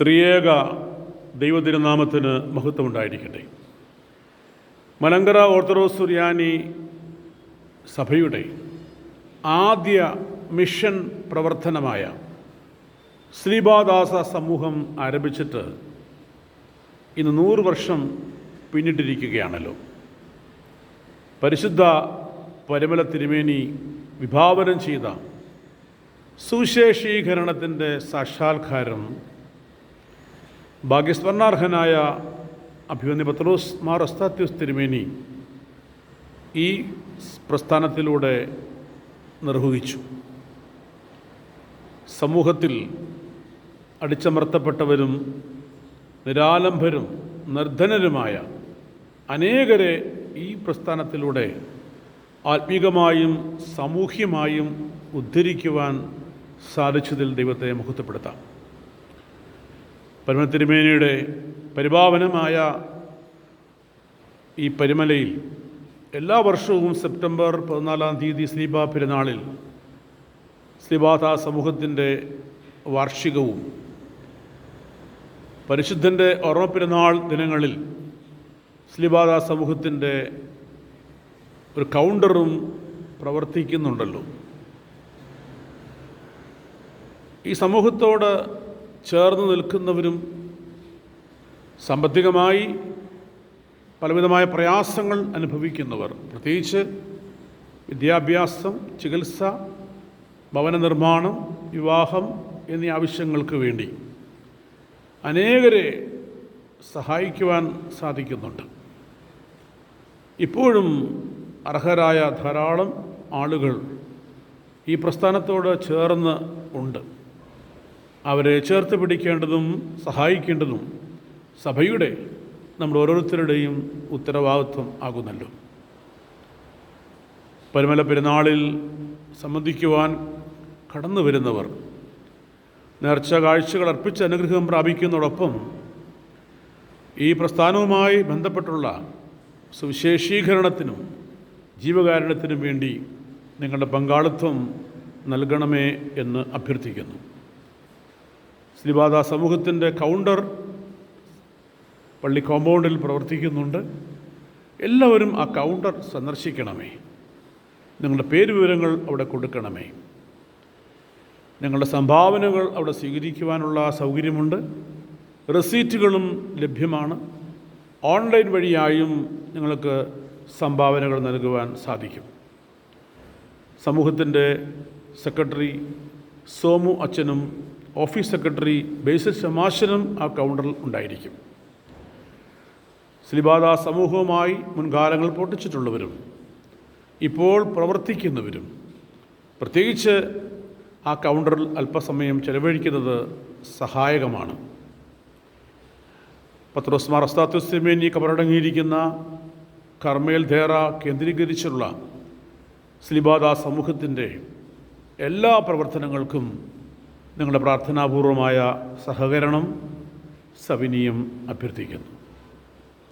ത്രിയേക ദൈവതിരുനാമത്തിന് മഹത്വമുണ്ടായിരിക്കട്ടെ. മലങ്കര ഓർത്തഡോക്സ് സുറിയാനി സഭയുടെ ആദ്യ മിഷൻ പ്രവർത്തനമായ ശ്രീബാദാസ സമൂഹം ആരംഭിച്ചിട്ട് ഇന്ന് നൂറ് വർഷം പിന്നിട്ടിരിക്കുകയാണല്ലോ. പരിശുദ്ധ പരിമല തിരുമേനി വിഭാവനം ചെയ്ത സുശേഷീകരണത്തിന്റെ സാക്ഷാത്കാരം ഭാഗ്യസ്മരണാർഹനായ അഭിമന്യ പത്രോസ് മാർ അസ്താത്യോസ് തിരുമേനി ഈ പ്രസ്ഥാനത്തിലൂടെ നിർവഹിച്ചു. സമൂഹത്തിൽ അടിച്ചമർത്തപ്പെട്ടവരും നിരാലംബരും നിർധനരുമായ അനേകരെ ഈ പ്രസ്ഥാനത്തിലൂടെ ആത്മീകമായും സാമൂഹ്യമായും ഉദ്ധരിക്കുവാൻ സാധിച്ചതിൽ ദൈവത്തെ മുഖത്തപ്പെടുത്താം പരമത്തിരുമേനിയുടെ പരിപാവനമായ ഈ പരിമലയിൽ എല്ലാ വർഷവും സെപ്റ്റംബർ പതിനാലാം തീയതി ശ്രീബാ പെരുന്നാളിൽ ശ്രീബാധ സമൂഹത്തിന്റെ വാർഷികവും പരിശുദ്ധന്റെ ഓർമ്മ പെരുന്നാൾ ദിനങ്ങളിൽ ശ്രീബാധ സമൂഹത്തിന്റെ ഒരു കൗണ്ടറും പ്രവർത്തിക്കുന്നുണ്ടല്ലോ. ഈ സമൂഹത്തോട് ചേർന്ന് നിൽക്കുന്നവരും സാമ്പത്തികമായി പലവിധമായ പ്രയാസങ്ങൾ അനുഭവിക്കുന്നവർ. പ്രത്യേകിച്ച് വിദ്യാഭ്യാസം ചികിത്സ ഭവന നിർമ്മാണം വിവാഹം എന്നീ ആവശ്യങ്ങൾക്ക് വേണ്ടി അനേകരെ സഹായിക്കുവാൻ സാധിക്കുന്നുണ്ട്. ഇപ്പോഴും അർഹരായ ധാരാളം ആളുകൾ ഈ പ്രസ്ഥാനത്തോട് ചേർന്ന് ഉണ്ട്. അവരെ ചേർത്ത് പിടിക്കേണ്ടതും സഹായിക്കേണ്ടതും സഭയുടെ നമ്മുടെ ഓരോരുത്തരുടെയും ഉത്തരവാദിത്വം ആകുന്നല്ലോ. പരിമല പെരുന്നാളിൽ സംബന്ധിക്കുവാൻ കടന്നു വരുന്നവർ നേർച്ച കാഴ്ചകൾ അർപ്പിച്ച് അനുഗ്രഹം പ്രാപിക്കുന്നതോടൊപ്പം ഈ പ്രസ്ഥാനവുമായി ബന്ധപ്പെട്ടുള്ള സുവിശേഷീകരണത്തിനും ജീവകാരണത്തിനും വേണ്ടി നിങ്ങളുടെ പങ്കാളിത്വം നൽകണമേ എന്ന് അഭ്യർത്ഥിക്കുന്നു. ശ്രീപാദ സമൂഹത്തിന്റെ കൗണ്ടർ പള്ളി കോമ്പൗണ്ടിൽ പ്രവർത്തിക്കുന്നുണ്ട്. എല്ലാവരും ആ കൗണ്ടർ സന്ദർശിക്കണമേ. നിങ്ങളുടെ പേര് വിവരങ്ങൾ അവിടെ കൊടുക്കണമേ. നിങ്ങളുടെ സംഭാവനകൾ അവിടെ സ്വീകരിക്കുവാനുള്ള സൗകര്യമുണ്ട്. റെസീറ്റുകളും ലഭ്യമാണ്. ഓൺലൈൻ വഴിയായും നിങ്ങൾക്ക് സംഭാവനകൾ നൽകുവാൻ സാധിക്കും. സമൂഹത്തിന്റെ സെക്രട്ടറി സോമു അച്ഛനും ഓഫീസ് സെക്രട്ടറി ബേസിൽ ശമാശനം ആ കൗണ്ടറിൽ ഉണ്ടായിരിക്കും. ശ്രീബാധ സമൂഹവുമായി മുൻകാലങ്ങൾ പൊട്ടിച്ചിട്ടുള്ളവരും ഇപ്പോൾ പ്രവർത്തിക്കുന്നവരും പ്രത്യേകിച്ച് ആ കൗണ്ടറിൽ അല്പസമയം ചെലവഴിക്കുന്നത് സഹായകമാണ്. പത്രോസ്മാർ അസ്താത്തുസ്തിമേനി കബറടങ്ങിയിരിക്കുന്ന കർമ്മേൽ ധേറ കേന്ദ്രീകരിച്ചുള്ള ശ്രീബാധ സമൂഹത്തിന്റെ എല്ലാ പ്രവർത്തനങ്ങൾക്കും നിങ്ങളുടെ പ്രാർത്ഥനാപൂർവമായ സഹകരണം സവിനിയം അഭ്യർത്ഥിക്കുന്നു.